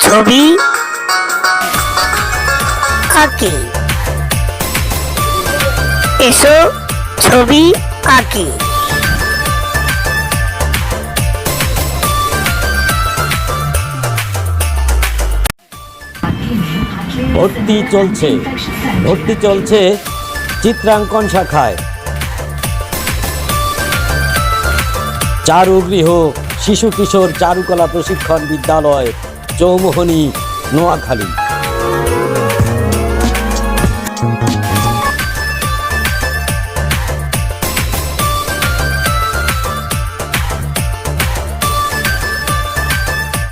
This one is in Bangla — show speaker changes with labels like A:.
A: ছবি। আঁকি। এসো ছবি আঁকি।
B: ভর্তি চলছে ভর্তি চলছে চিত্রাঙ্কন শাখায়। চারুগৃহ শিশু কিশোর চারুকলা প্রশিক্ষণ বিদ্যালয় চৌমোহনী নোয়াখালী।